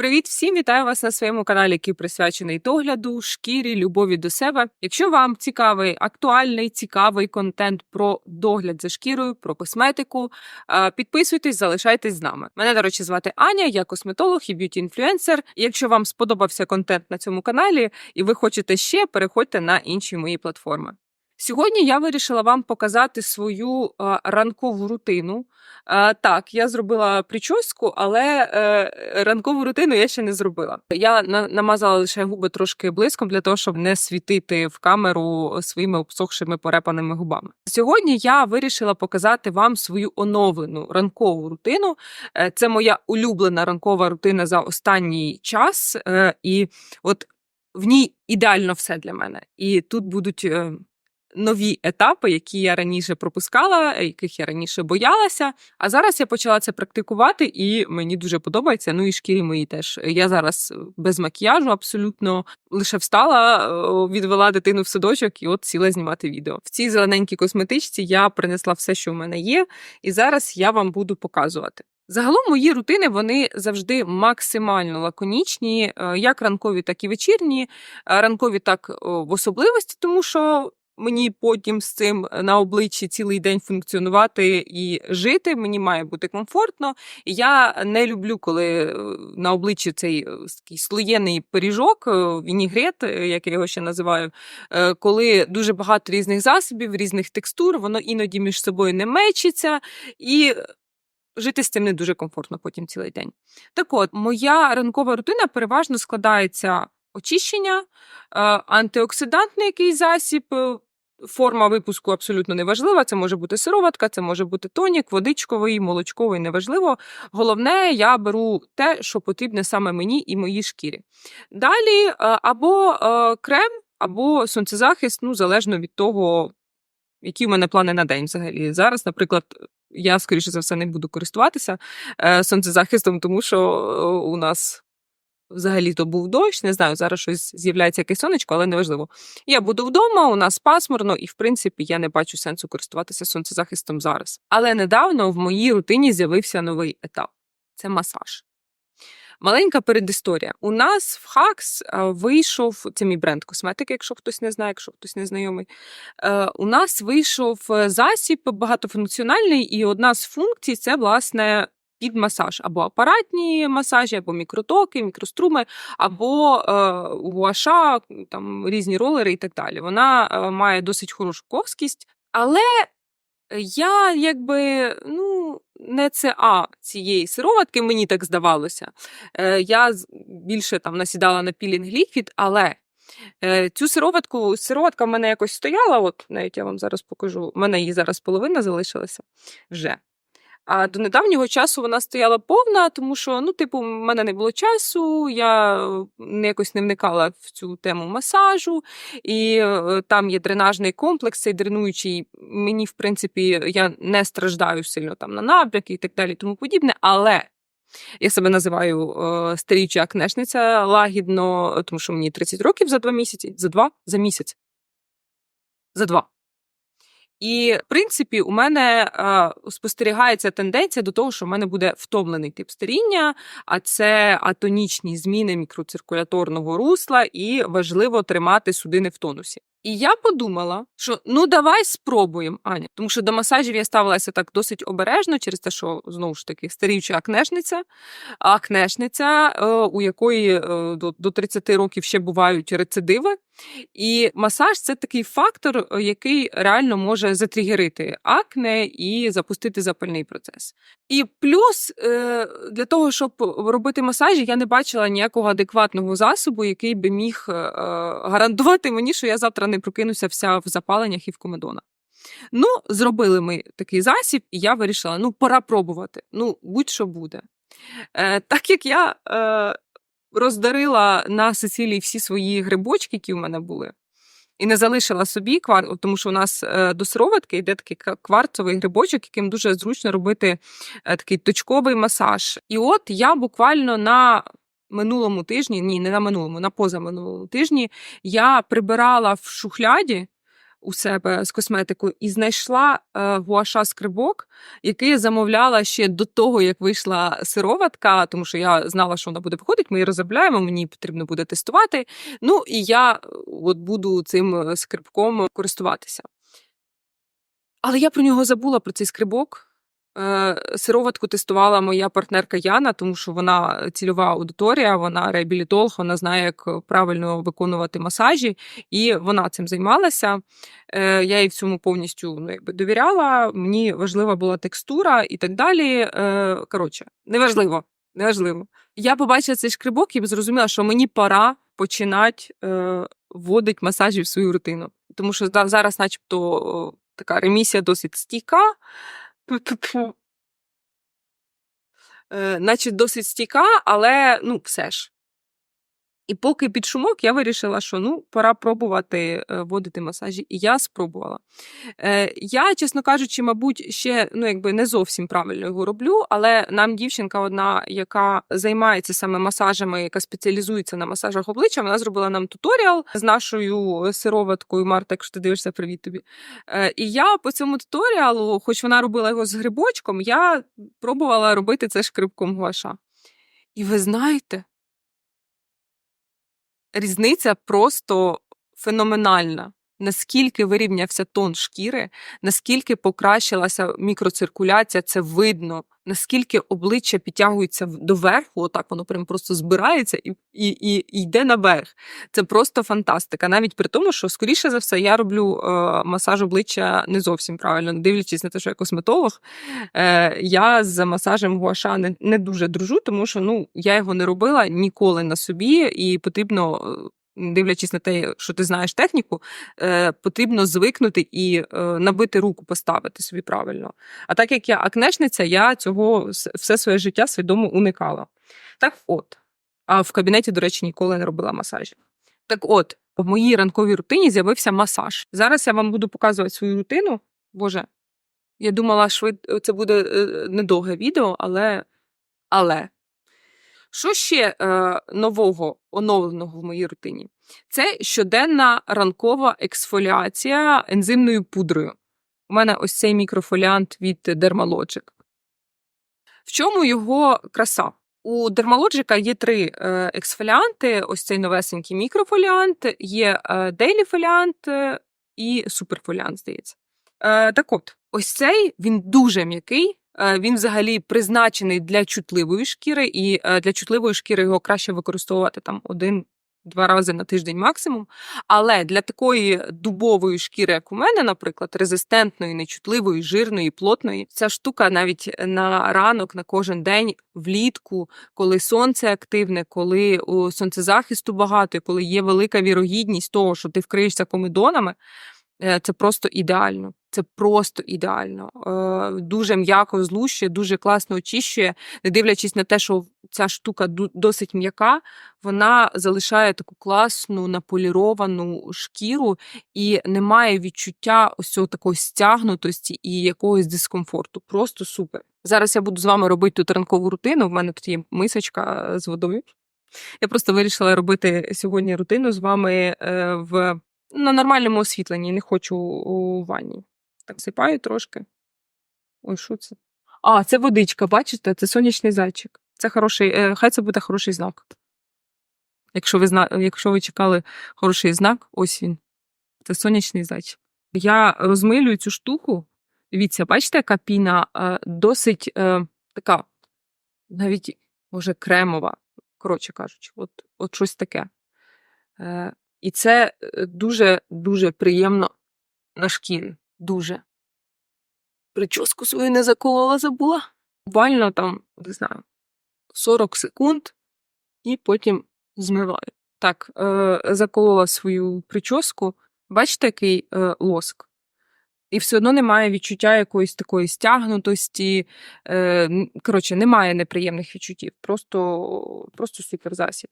Привіт всім! Вітаю вас на своєму каналі, який присвячений догляду, шкірі, любові до себе. Якщо вам цікавий актуальний, цікавий контент про догляд за шкірою, про косметику, е, підписуйтесь, залишайтесь з нами. Мене, до речі, звати Аня, я косметолог і б'юті-інфлюенсер. Якщо вам сподобався контент на цьому каналі і ви хочете ще, переходьте на інші мої платформи. Сьогодні я вирішила вам показати свою ранкову рутину. Так, я зробила прическу, але е, ранкову рутину я ще не зробила. Я на- намазала лише губи трошки блиском для того, щоб не світити в камеру своїми обсохшими порепаними губами. Сьогодні я вирішила показати вам свою оновлену ранкову рутину. Е, це моя улюблена ранкова рутина за останній час, е, і от в ній ідеально все для мене. І тут будуть. Нові етапи, які я раніше пропускала, е, яких я раніше боялася. А зараз я почала це практикувати, і мені дуже подобається. Ну і шкірі мої теж. Я зараз е, без макіяжу абсолютно лише встала, е, відвела дитину в садочок і от сіла знімати відео. В цій зелененькій косметичці я принесла все, що в мене є, і зараз я вам буду показувати. Загалом мої рутини вони завжди максимально лаконічні, як ранкові, так і вечірні. Ранкові так в особливості, тому що мені потім з цим на обличчі цілий день функціонувати і жити. Мені має бути комфортно. Я не люблю, коли е, на обличчі цей е, такий слоєний пиріжок, е, вінігрет, е, як я його ще називаю, е, коли дуже багато різних засобів, різних текстур, воно іноді між собою не мечиться. І жити з цим не дуже комфортно потім цілий день. Так от, моя ранкова рутина переважно складається очищення, е, антиоксидантний якийсь засіб. Форма випуску абсолютно неважлива. Це може бути сироватка, це може бути тонік, водичковий, молочковий, неважливо. Головне, я беру те, що потрібне саме мені і моїй шкірі. Далі е, або е, крем, або сонцезахист, ну залежно від того, які в мене плани на день взагалі. Зараз, наприклад, я, скоріше за все, не буду користуватися е, сонцезахистом, тому що у нас взагалі то був дощ. Не знаю, зараз щось з'являється якесь сонечко, але неважливо. Я буду вдома, у нас пасмурно, і в принципі я не бачу сенсу користуватися сонцезахистом зараз. Але недавно в моїй рутині з'явився новий етап це масаж. Маленька передісторія. У нас в Хакс е, вийшов це мій бренд косметики, якщо хтось не знає, якщо хтось не знайомий. Е, У нас вийшов е, засіб багатофункціональний, і одна з функцій це власне підмасаж або апаратні масажі, або мікротоки, мікроструми, або е, гуаша, там різні ролери і так далі. Вона е, має досить хорошу ковськість, але я якби ну не це а цієї сироватки, мені так здавалося. Е, я більше там насідала на пілінг ліквід, але цю сироватку, сироватка в мене якось стояла, от навіть я вам зараз покажу. У мене її зараз половина залишилася вже. А до недавнього часу вона стояла повна, тому що, ну, типу, в мене не було часу, я якось не вникала в цю тему масажу, і е, там є дренажний комплекс, цей дренуючий. Мені, в принципі, я не страждаю сильно там на набряки і так далі, тому подібне. Але я себе називаю е, старіча акнешниця лагідно, тому що мені 30 років за два місяці, за два, за місяць. За два. І, в принципі, у мене е, спостерігається тенденція до того, що в мене буде втомлений тип старіння, а це атонічні зміни мікроциркуляторного русла, і важливо тримати судини в тонусі. І я подумала, що ну давай спробуємо, Аня, тому що до масажів я ставилася так досить обережно, через те, що знову ж таки старіюча акнешниця, акнешниця, е, у якої е, до, до 30 років ще бувають рецидиви. І масаж це такий фактор, який реально може затригерити акне і запустити запальний процес. І плюс е, для того, щоб робити масажі, я не бачила ніякого адекватного засобу, який би міг е, гарантувати мені, що я завтра не прокинуся вся в запаленнях і в комедонах. Ну, зробили ми такий засіб, і я вирішила: ну, пора пробувати. Ну, будь-що буде. Е, так як я е, роздарила на Сицилії всі свої грибочки, які у мене були, і не залишила собі квар, тому що у нас е, до сироватки йде такий кварцовий грибочок, яким дуже зручно робити е, такий точковий масаж. І от я буквально на минулому тижні, ні, не на минулому, на позаминулому тижні, я прибирала в шухляді у себе з косметикою і знайшла е, гуаша скрибок, який я замовляла ще до того, як вийшла сироватка, тому що я знала, що вона буде виходити. Ми її розробляємо, мені потрібно буде тестувати. Ну і я е, от буду цим е, скрибком користуватися. Але я про нього забула про цей скрибок. Е, Сироватку тестувала моя партнерка Яна, тому що вона цільова аудиторія, вона реабілітолог, вона знає, як правильно виконувати масажі, і вона цим займалася. Е, Я їй в цьому повністю ну, якби, довіряла. Мені важлива була текстура і так далі. Е, Коротше, неважливо. Неважливо. Я побачила цей шкрибок і зрозуміла, що мені пора починати вводити масажі в свою рутину. Тому що зараз, начебто, така ремісія досить стійка. Ту-ту-ту. Е, Наче досить стійка, але ну, все ж. І поки під шумок я вирішила, що ну, пора пробувати е, вводити масажі. І я спробувала. Е, я, чесно кажучи, мабуть, ще ну, якби не зовсім правильно його роблю, але нам дівчинка одна, яка займається саме масажами, яка спеціалізується на масажах обличчя, вона зробила нам туторіал з нашою сироваткою. Марта, якщо ти дивишся, привіт тобі. Е, І я по цьому туторіалу, хоч вона робила його з грибочком, я пробувала робити це шкрибком гуаша. І ви знаєте, різниця просто феноменальна. Наскільки вирівнявся тон шкіри, наскільки покращилася мікроциркуляція, це видно, наскільки обличчя підтягується доверху, отак воно прям просто збирається і, і, і, і йде наверх. Це просто фантастика. Навіть при тому, що, скоріше за все, я роблю е, масаж обличчя не зовсім правильно, дивлячись на те, що я косметолог. Е, я з масажем гуаша не, не дуже дружу, тому що ну, я його не робила ніколи на собі, і потрібно. Дивлячись на те, що ти знаєш техніку, е, потрібно звикнути і е, набити руку поставити собі правильно. А так як я акнешниця, я цього все своє життя свідомо уникала. Так от. А в кабінеті, до речі, ніколи не робила масажі. Так от, в моїй ранковій рутині з'явився масаж. Зараз я вам буду показувати свою рутину. Боже, я думала, швид... це буде е, недовге відео, але. але. Що ще е, нового, оновленого в моїй рутині? Це щоденна ранкова ексфоліація ензимною пудрою. У мене ось цей мікрофоліант від Dermalogic. В чому його краса? У Dermalogic є три е, ексфоліанти: ось цей новесенький мікрофоліант, є е, Daily фоліант е, і суперфоліант, здається. Е, так от, ось цей він дуже м'який. Е, Він взагалі призначений для чутливої шкіри, і е, для чутливої шкіри його краще використовувати там один-два рази на тиждень максимум. Але для такої дубової шкіри, як у мене, наприклад, резистентної, нечутливої, жирної, плотної, ця штука навіть на ранок, на кожен день, влітку, коли сонце активне, коли у сонцезахисту багато, і коли є велика вірогідність того, що ти вкриєшся комедонами, е, це просто ідеально. Це просто ідеально. Е, Дуже м'яко злущує, дуже класно очищує, не дивлячись на те, що ця штука досить м'яка, вона залишає таку класну наполіровану шкіру і немає відчуття ось цього такої стягнутості і якогось дискомфорту. Просто супер. Зараз я буду з вами робити тут ранкову рутину. В мене тут є мисочка з водою. Я просто вирішила робити сьогодні рутину з вами е, в на нормальному освітленні, не хочу у ванні. Так сипаю трошки. Ой, що це? А, це водичка, бачите? Це сонячний зайчик. Це хороший, е, хай це буде хороший знак. Якщо ви зна... якщо ви чекали хороший знак, ось він. Це сонячний зайчик. Я розмилюю цю штуку. Дивіться, бачите, яка піна е, досить е, така, навіть, може, кремова, коротше кажучи, от, от щось таке. Е, і це дуже-дуже приємно на шкірі. Дуже. Прическу свою не заколола, забула. Буквально там, не знаю, 40 секунд, і потім змиваю. Так, е, заколола свою прическу. Бачите, який е, лоск? І все одно немає відчуття якоїсь такої стягнутості. Е, коротше, немає неприємних відчуттів. Просто, просто супер засіб.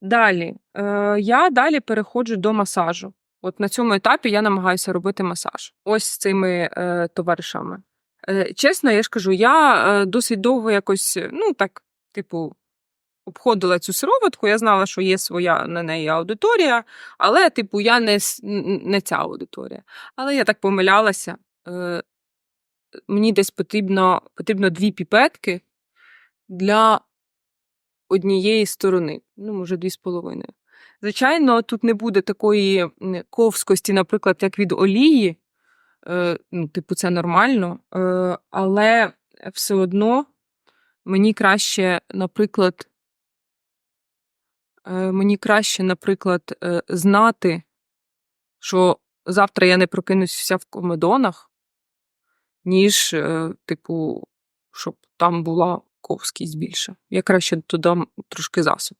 Далі. Е, я далі переходжу до масажу. От на цьому етапі я намагаюся робити масаж. Ось з цими е, товаришами. Е, чесно, я ж кажу, я е, досить довго якось, ну так, типу, обходила цю сироватку, я знала, що є своя на неї аудиторія, але, типу, я не, не ця аудиторія. Але я так помилялася. Е, мені десь потрібно, потрібно дві піпетки для однієї сторони, ну, може, дві з половиною. Звичайно, тут не буде такої ковськості, наприклад, як від олії. Е, ну, типу, це нормально. Е, але все одно мені краще, наприклад, е, мені краще, наприклад, знати, що завтра я не прокинусь вся в комедонах, ніж, типу, щоб там була ковськість більше. Я краще додам трошки засоб.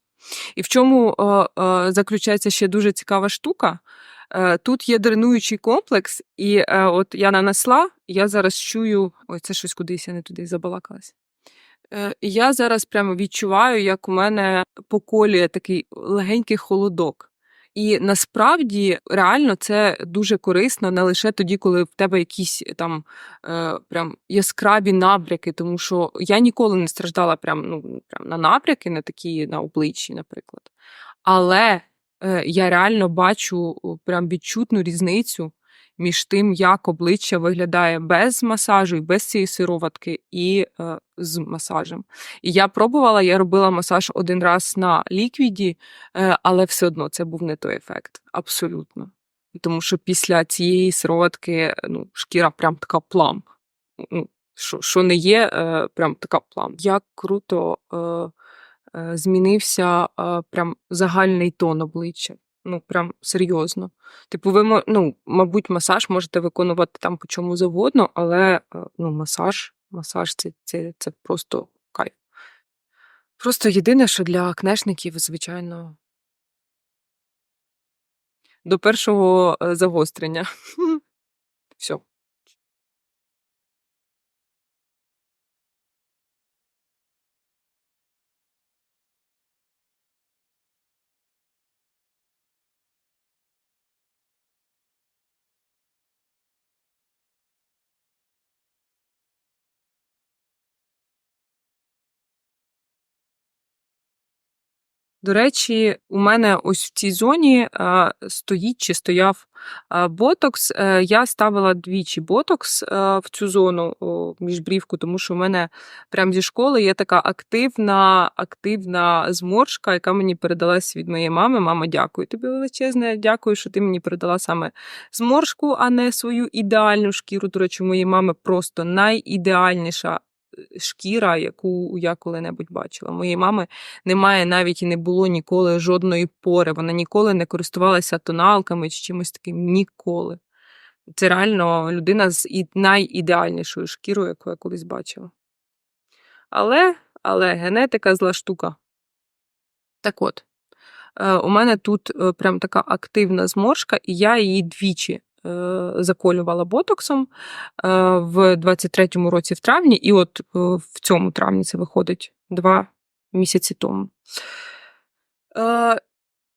І в чому е, е, заключається ще дуже цікава штука. Е, тут є дренуючий комплекс, і от я нанесла, я зараз чую. Ой, це щось кудись я не туди забалакалась. Я зараз прямо відчуваю, як у мене поколює такий легенький холодок. І насправді реально це дуже корисно не лише тоді, коли в тебе якісь там е, прям яскраві набряки, тому що я ніколи не страждала прям, ну, прям на набряки, на такі на обличчі, наприклад. Але е, я реально бачу прям відчутну різницю між тим, як обличчя виглядає без масажу і без цієї сироватки, і е, з масажем. І я пробувала, я робила масаж один раз на ліквіді, е, але все одно це був не той ефект. Абсолютно. Тому що після цієї сироватки ну, шкіра прям така плам. Ну, що, що не є, е, прям така плам. Як круто е, е, змінився е, прям загальний тон обличчя. Ну, прям серйозно. Типу, ви ну, мабуть, масаж можете виконувати там по чому завгодно, але е, ну, масаж, масаж це, це, це просто кайф. Просто єдине, що для акнешників, звичайно, до першого е, загострення. Все. До речі, у мене ось в цій зоні е, стоїть чи стояв е, ботокс. Е, я ставила двічі ботокс в цю зону о, міжбрівку, тому що в мене прямо зі школи є така активна, активна зморшка, яка мені передалась від моєї мами. Мама, дякую тобі величезне. Дякую, що ти мені передала саме зморшку, а не свою ідеальну шкіру. До речі, моєї мами просто найідеальніша шкіра, яку я коли-небудь бачила. Моєї мами немає навіть і не було ніколи жодної пори. Вона ніколи не користувалася тоналками чи чимось таким. Ніколи. Це реально людина з найідеальнішою шкірою, яку я колись бачила. Але, але генетика зла штука. Так от, е, у мене тут е, прям така активна зморшка, і я її двічі заколювала ботоксом е, в 23-му році в травні, і от е, в цьому травні це виходить два місяці тому.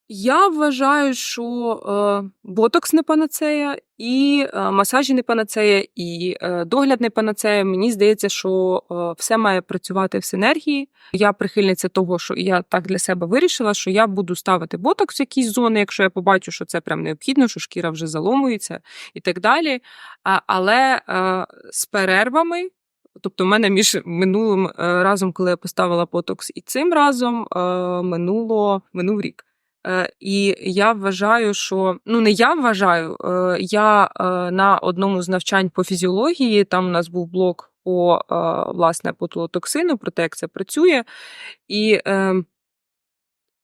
Я вважаю, що е, ботокс не панацея, і е, масажі не панацея, і е, догляд не панацея. Мені здається, що е, все має працювати в синергії. Я прихильниця того, що я так для себе вирішила, що я буду ставити ботокс в якісь зони, якщо я побачу, що це прям необхідно, що шкіра вже заломується і так далі. А, але е, з перервами. Тобто, в мене між минулим е, разом, коли я поставила ботокс, і цим разом е, минуло минув рік. Е, І я вважаю, що ну не я вважаю, е, я е, на одному з навчань по фізіології, там у нас був блок по власне ботулотоксину, про те, як це працює. І е,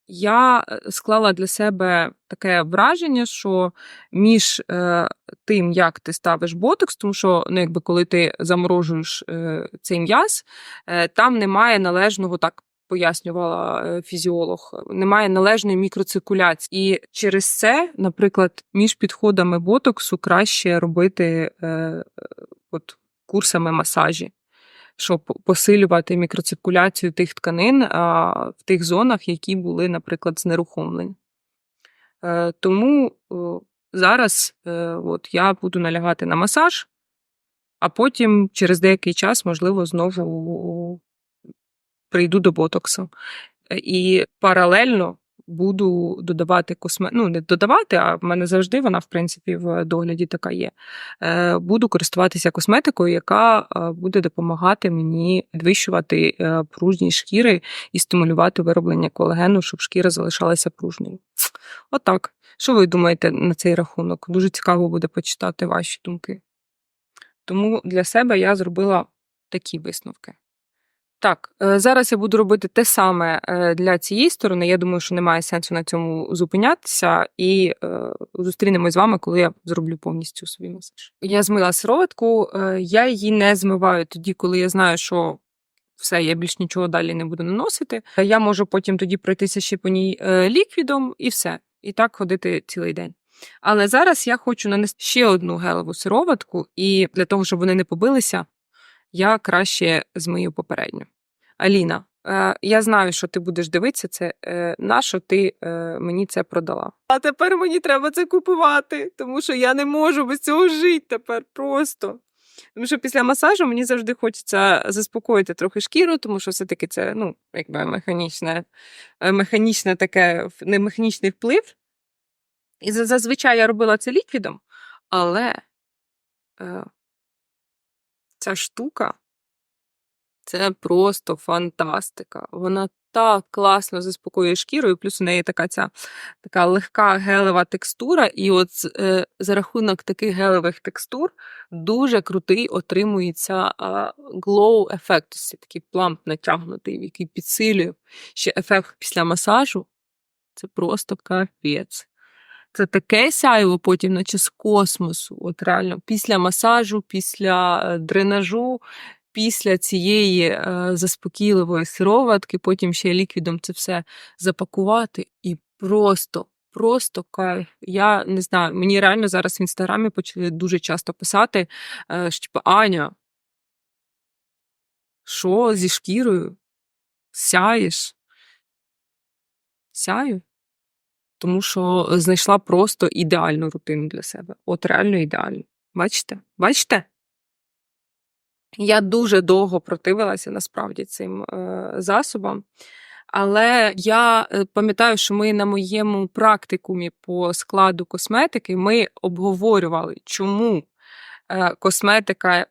я склала для себе таке враження, що між тим, як ти ставиш ботокс, тому що ну, якби коли ти заморожуєш цей м'яз, там немає належного так. Пояснювала е, фізіолог, немає належної мікроциркуляції. І через це, наприклад, між підходами ботоксу краще робити е, е, от, курсами масажі, щоб посилювати мікроциркуляцію тих тканин а, в тих зонах, які були, наприклад, знерухомлені. Е, тому о, зараз е, от, я буду налягати на масаж, а потім через деякий час, можливо, знову прийду до ботоксу. і паралельно буду додавати косме... ну, не додавати, а в мене завжди вона, в принципі, в догляді така є. Е, Буду користуватися косметикою, яка е, буде допомагати мені підвищувати е, пружність шкіри і стимулювати вироблення колагену, щоб шкіра залишалася пружною. Отак. Що ви думаєте на цей рахунок? Дуже цікаво буде почитати ваші думки. Тому для себе я зробила такі висновки. Так, е, зараз я буду робити те саме е, для цієї сторони. Я думаю, що немає сенсу на цьому зупинятися, і е, зустрінемось з вами, коли я зроблю повністю свій масаж. Я змила сироватку, я її не змиваю тоді, коли я знаю, що все, я більш нічого далі не буду наносити. Я можу потім тоді пройтися ще по ній ліквідом і все. І так ходити цілий день. Але зараз я хочу нанести ще одну гелеву сироватку, і для того, щоб вони не побилися, я краще змию попередню. Аліна, е, я знаю, що ти будеш дивитися це. Е, на що ти е, мені це продала? А тепер мені треба це купувати, тому що я не можу без цього жити тепер просто. Тому що після масажу мені завжди хочеться заспокоїти трохи шкіру, тому що все-таки це ну, якби механічне, механічне таке, не механічний вплив. І зазвичай я робила це ліквідом, але е, ця штука це просто фантастика. Вона так класно заспокоює шкіру, і плюс у неї така ця така легка гелева текстура. І от е, за рахунок таких гелевих текстур дуже крутий отримується glow ефект, такий пламп натягнутий, який підсилює ще ефект після масажу. Це просто капець. Це таке сяйво потім, наче з космосу. От реально, після масажу, після е, дренажу, після цієї е, заспокійливої сироватки, потім ще ліквідом це все запакувати і просто. Просто кайф. Я не знаю, мені реально зараз в інстаграмі почали дуже часто писати, е, що типу, Аня, що зі шкірою? Сяєш? Сяю? Тому що знайшла просто ідеальну рутину для себе. От реально ідеальну. Бачите? Бачите? Я дуже довго противилася насправді цим е, засобам. Але я е, пам'ятаю, що ми на моєму практикумі по складу косметики ми обговорювали, чому е, косметика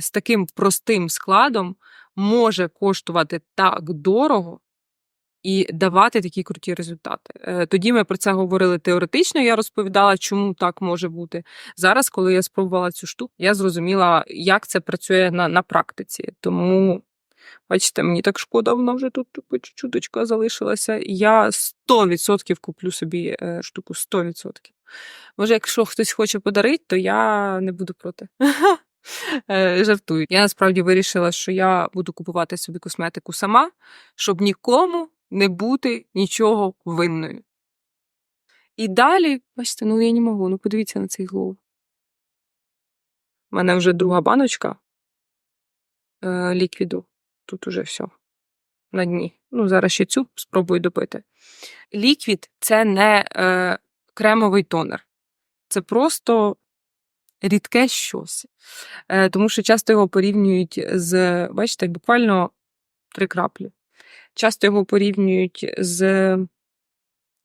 з таким простим складом може коштувати так дорого і давати такі круті результати. Е, Тоді ми про це говорили теоретично. Я розповідала, чому так може бути. Зараз, коли я спробувала цю штуку, я зрозуміла, як це працює на, на практиці. Тому. Бачите, мені так шкода, вона вже тут чуточка залишилася. Я 100% куплю собі е, штуку 100%. Може, якщо хтось хоче подарити, то я не буду проти. Е, Жартую. Я насправді вирішила, що я буду купувати собі косметику сама, щоб нікому не бути нічого винною. І далі, бачите, ну я не можу, ну подивіться на цей глоу. У мене вже друга баночка е, ліквіду. Тут уже все на дні. Ну, зараз ще цю спробую допити. Ліквід це не е, кремовий тонер. Це просто рідке щось. Е, тому що часто його порівнюють з, бачите, буквально три краплі. Часто його порівнюють з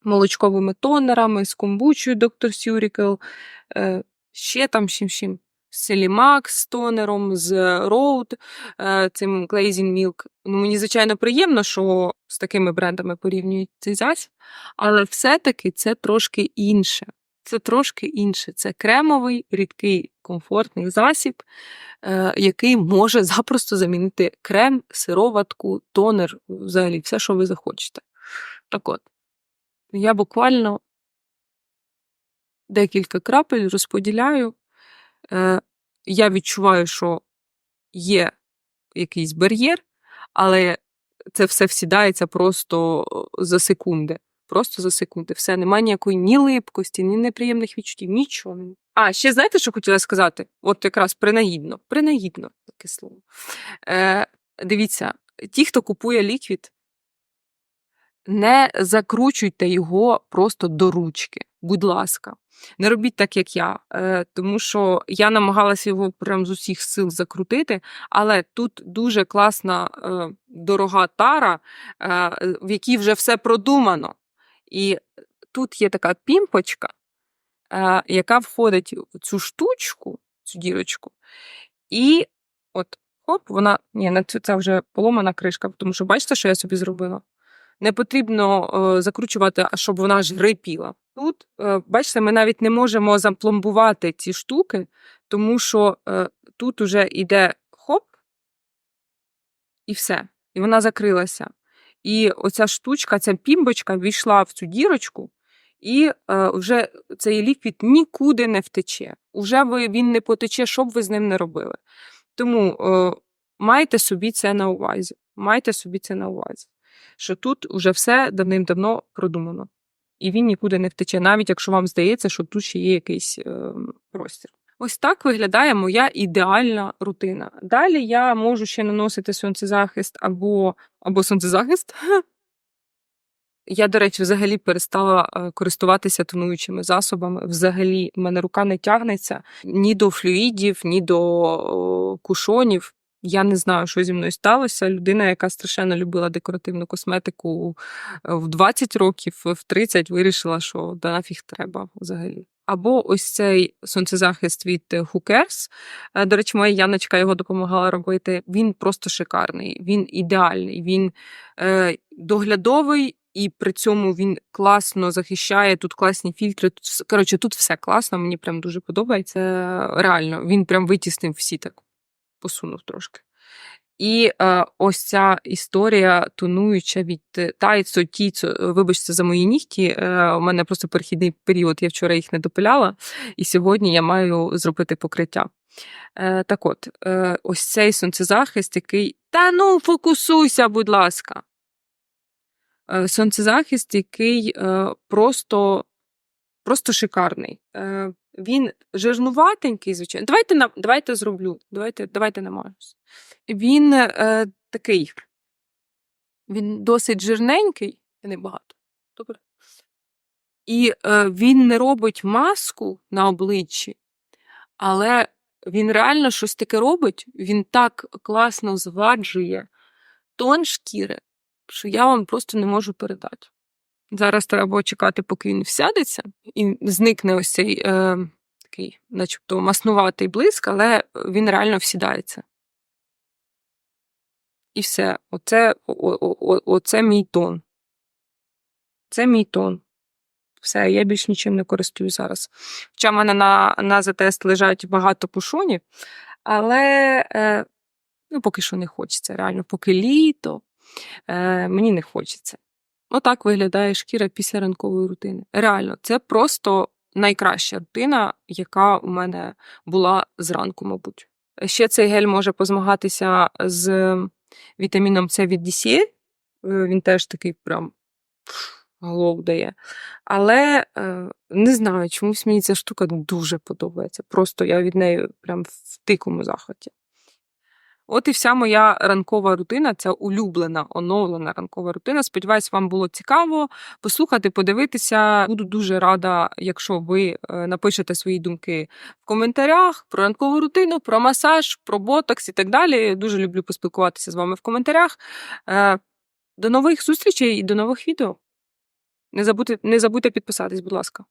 молочковими тонерами, з комбучою Dr. Surical, е, ще там чим чим. З Селімакс з тонером, з Road, е, цим Glazing Milk. Ну, мені, звичайно, приємно, що з такими брендами порівнюють цей засіб, але все-таки це трошки інше. Це трошки інше. Це кремовий, рідкий, комфортний засіб, е, який може запросто замінити крем, сироватку, тонер, взагалі все, що ви захочете. Так от, я буквально декілька крапель розподіляю. Е, Я відчуваю, що є якийсь бар'єр, але це все всідається просто за секунди. Просто за секунди. Все, немає ніякої ні липкості, ні неприємних відчуттів, нічого. А, ще знаєте, що хотіла сказати? От якраз принагідно. Принагідно таке слово. Е, Дивіться, ті, хто купує ліквід, не закручуйте його просто до ручки. Будь ласка, не робіть так, як я, е, тому що я намагалася його прям з усіх сил закрутити, але тут дуже класна е, дорога тара, е, в якій вже все продумано. І тут є така пімпочка, е, яка входить в цю штучку, цю дірочку, і от хоп, вона. Ні, це вже поломана кришка, тому що бачите, що я собі зробила? Не потрібно е, закручувати, щоб вона аж грипіла. Тут, е, бачите, ми навіть не можемо запломбувати ці штуки, тому що тут уже йде хоп, і все. І вона закрилася. І оця штучка, ця пімбочка війшла в цю дірочку, і е, вже цей ліквід нікуди не втече. Уже ви, він не потече, що б ви з ним не робили. Тому е, майте собі це на увазі. Майте собі це на увазі. Що тут вже все давним-давно продумано. І він нікуди не втече, навіть якщо вам здається, що тут ще є якийсь е, простір. Ось так виглядає моя ідеальна рутина. Далі я можу ще наносити сонцезахист або, або сонцезахист. Я, до речі, взагалі перестала е, користуватися тонуючими засобами. Взагалі, в мене рука не тягнеться ні до флюїдів, ні до кушонів. Я не знаю, що зі мною сталося. Людина, яка страшенно любила декоративну косметику е, в 20 років, в 30 вирішила, що да нафіг треба взагалі. Або ось цей сонцезахист від е, Hookers. Е, До речі, моя Яночка його допомагала робити. Він просто шикарний, він ідеальний, він е, доглядовий. І при цьому він класно захищає, тут класні фільтри. Тут, коротше, тут все класно, мені прям дуже подобається. Реально, він прям витіснив всі так, посунув трошки. І е, ось ця історія тонуюча від е, тайцо, тіцо, е, вибачте за мої нігті. Е, у мене просто перехідний період, я вчора їх не допиляла, і сьогодні я маю зробити покриття. Е, так от, е, ось цей сонцезахист, який. Та ну, фокусуйся, будь ласка. Е, сонцезахист, який е, просто, просто шикарний. Він жирнуватенький, звичайно. Давайте на, давайте зроблю. Давайте, давайте намажусь. Він е, такий. Він досить жирненький, небагато. Добре. І е, він не робить маску на обличчі, але він реально щось таке робить. Він так класно згладжує тон шкіри, що я вам просто не можу передати. Зараз треба чекати, поки він всядеться, і зникне ось цей е, такий, начебто, маснуватий блиск, але він реально всідається. І все. Оце, о, о, оце мій тон. Це мій тон. Все, я більш нічим не користуюсь зараз. Хоча в мене на, на затест лежать багато пушонів, але е, ну, поки що не хочеться. Реально, поки літо, е, мені не хочеться. Отак виглядає шкіра після ранкової рутини. Реально, це просто найкраща рутина, яка у мене була зранку, мабуть. Ще цей гель може позмагатися з вітаміном С від DCA. Е, Він теж такий прям глоу дає. Але е, не знаю, чомусь мені ця штука дуже подобається. Просто я від неї прям в дикому захваті. От і вся моя ранкова рутина, ця улюблена, оновлена ранкова рутина. Сподіваюсь, вам було цікаво послухати, подивитися. Буду дуже рада, якщо ви е, напишете свої думки в коментарях про ранкову рутину, про масаж, про ботокс і так далі. Дуже люблю поспілкуватися з вами в коментарях. Е, До нових зустрічей і до нових відео. Не забудьте, не забудьте підписатись, будь ласка.